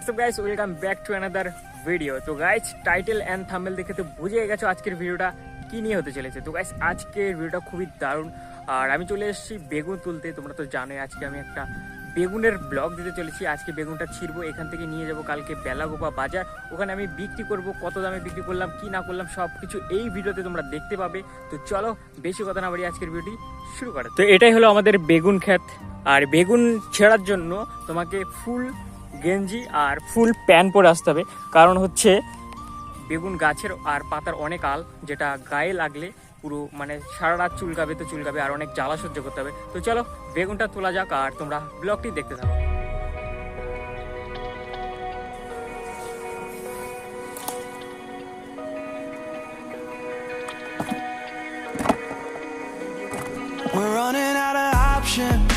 What's up guys welcome back to another video তো guys title and thumbnail দেখে তো বুঝে গেছো আজকের ভিডিওটা কি নিয়ে হতে চলেছে। তো গাইস আজকের ভিডিওটা খুবই দারুণ। আর আমি চলে এসেছি বেগুন তুলতে। তোমরা তো জানোই, আজকে আমি একটা বেগুনের ব্লগ দিতে চলেছি। আজকে বেগুনটা ছিঁড়বো, এখান থেকে নিয়ে যাব কালকে বেলাগোপা বাজার। ওখানে আমি বিক্রি করব, কত দামে বিক্রি করলাম, কি না করলাম সব কিছু এই ভিডিওতে তোমরা দেখতে পাবে। তো চলো, বেশি কথা না বাড়ি আজকের ভিডিওটি শুরু করা তো এটাই হলো আমাদের বেগুন ক্ষেত। আর বেগুন ছেঁড়ার জন্য তোমাকে ফুল গেঞ্জি আর ফুল প্যান্ট পরে আসতে হবে। কারণ হচ্ছে বেগুন গাছের আর পাতার অনেক আল, যেটা গায়ে লাগলে পুরো মানে সারা রাত চুলকাবে তো চুলকাবে, আর অনেক জ্বালা সহ্য করতে হবে। তো চলো, বেগুনটা তোলা যাক আর তোমরা ব্লগটি দেখতে থাকো। We're running out of options.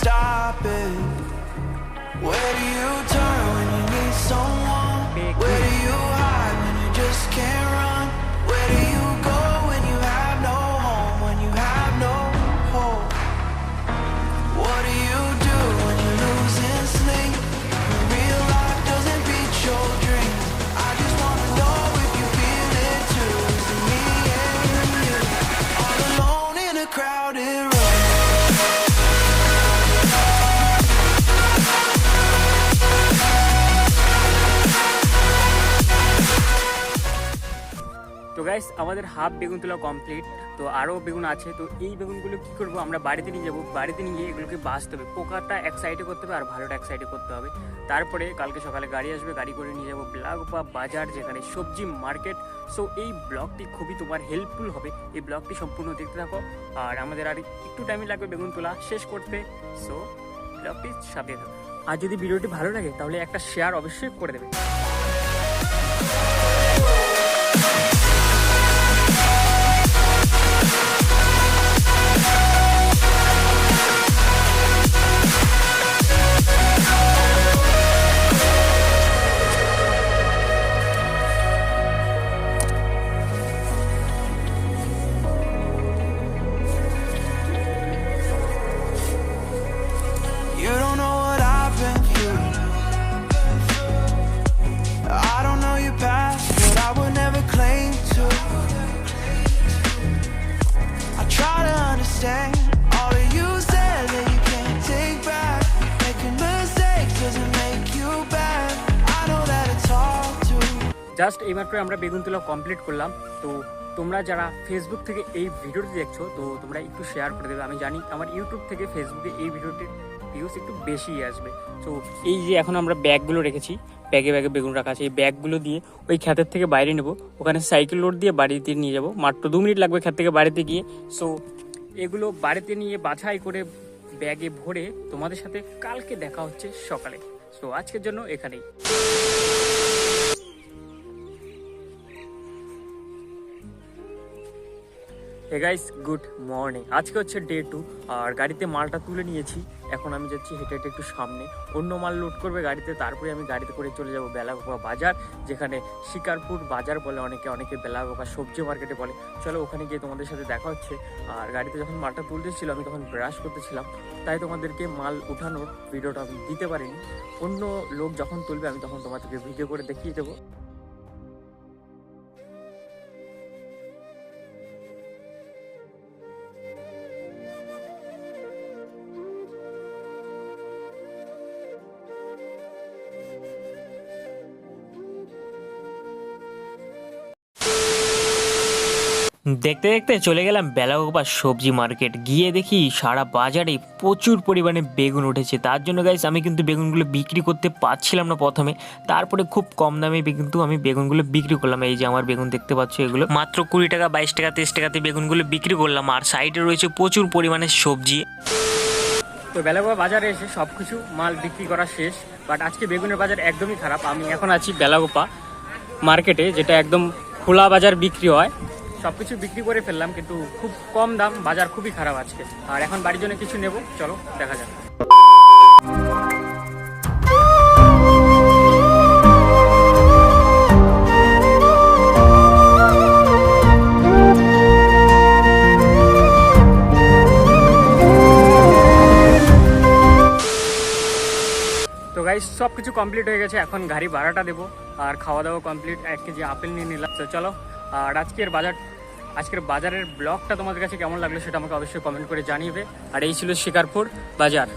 Stop it. Where do you turn when you need someone? তো গাইস আমাদের হাফ বেগুন তোলা কমপ্লিট তো আরও বেগুন আছে, তো এই বেগুনগুলো কি করব, আমরা বাড়িতে নিয়ে যাব। বাড়িতে নিয়ে গিয়ে এগুলোকে বাঁচতে হবে। পোকাটা এক সাইডে করতে হবে আর ভালোটা এক সাইডে করতে হবে। তারপরে কালকে সকালে গাড়ি আসবে, গাড়ি করে নিয়ে যাব ব্লগ বা বাজার, যেখানে সবজি মার্কেট সো এই ব্লগটি খুবই তোমার হেল্পফুল হবে। এই ব্লগটি সম্পূর্ণ দেখতে থাকো। আর আমাদের আর একটু টাইমই লাগবে বেগুন তোলা শেষ করতে। সো ব্লগটি সাথে থাকো। আর যদি ভিডিওটি ভালো লাগে, তাহলে একটা শেয়ার অবশ্যই করে দেবে। জাস্ট এইমাত্র আমরা বেগুন তোলা কমপ্লিট করলাম। তো তোমরা যারা ফেসবুক থেকে এই ভিডিওটি দেখছ, তো তোমরা একটু শেয়ার করে দেবে। আমি জানি আমার ইউটিউব থেকে ফেসবুকে এই ভিডিওটির ভিউজ একটু বেশি আসবে। তো এই যে এখন আমরা ব্যাগগুলো রেখেছি, ব্যাগে ব্যাগে বেগুন রাখা আছে। এই ব্যাগগুলো দিয়ে ওই ক্ষেতের থেকে বাইরে নেব। ওখানে সাইকেল লোড দিয়ে বাড়িতে নিয়ে যাব। মাত্র দু মিনিট লাগবে ক্ষেত থেকে বাড়িতে গিয়ে। সো এগুলো বাড়িতে নিয়ে বাছাই করে ব্যাগে ভরে তোমাদের সাথে কালকে দেখা হচ্ছে সকালে। সো আজকের জন্য এখানেই। হে গাইস গুড মর্নিং আজকে হচ্ছে ডে টু আর গাড়িতে মালটা তুলে নিয়েছি। এখন আমি যাচ্ছি হেঁটে হেঁটে একটু সামনে। অন্য মাল লোড করবে গাড়িতে, তারপরে আমি গাড়িতে করে চলে যাব বেলাগোপা বাজার, যেখানে শিকারপুর বাজার বলে অনেকে অনেকে বেলাগোপা সবজি মার্কেটে বলে। চলো ওখানে গিয়ে তোমাদের সাথে দেখা হচ্ছে। আর গাড়িতে যখন মালটা তুলতে তুলতেছিল, আমি তখন ব্রাশ করতেছিলাম। তাই তোমাদেরকে মাল উঠানোর ভিডিওটা আমি দিতে পারিনি। অন্য লোক যখন তুলবে, আমি তখন তোমাদেরকে ভিডিও করে দেখিয়ে দেবো। দেখতে দেখতে চলে গেলাম বেলাগোপা সবজি মার্কেট। গিয়ে দেখি সারা বাজারে প্রচুর পরিমাণে বেগুন উঠেছে। তার জন্য গাইস আমি কিন্তু বেগুনগুলো বিক্রি করতে পারছিলাম না প্রথমে। তারপরে খুব কম দামে কিন্তু আমি বেগুনগুলো বিক্রি করলাম। এই যে আমার বেগুন দেখতে পাচ্ছ এগুলো। মাত্র কুড়ি টাকা, বাইশ টাকা, তেইশ টাকাতে বেগুনগুলো বিক্রি করলাম। আর সাইডে রয়েছে প্রচুর পরিমাণে সবজি। তো বেলাগোপা বাজারে এসে সব কিছু মাল বিক্রি করা শেষ বাট আজকে বেগুনের বাজার একদমই খারাপ। আমি এখন আছি বেলাগোপা মার্কেটে, যেটা একদম খোলা বাজার বিক্রি হয়। সব কিছু বিক্রি করে ফেললাম, কিন্তু খুব কম দাম, বাজার খুবই খারাপ আজকে। আর এখন বাড়ির জন্য কিছু নেব, চলো, দেখা যাক। তো সব কিছু কমপ্লিট হয়ে গেছে, এখন গাড়ি ভাড়াটা দেবো, আর খাওয়া দাওয়া কমপ্লিট এক কেজি আপেল নিয়ে নিলাম। তো চলো আর আজকের বাজার, আজকের বাজারের ব্লগটা তোমাদের কাছে কেমন লাগল সেটা আমাকে অবশ্যই কমেন্ট করে জানিয়ে আর এই ছিল শিকারপুর বাজার।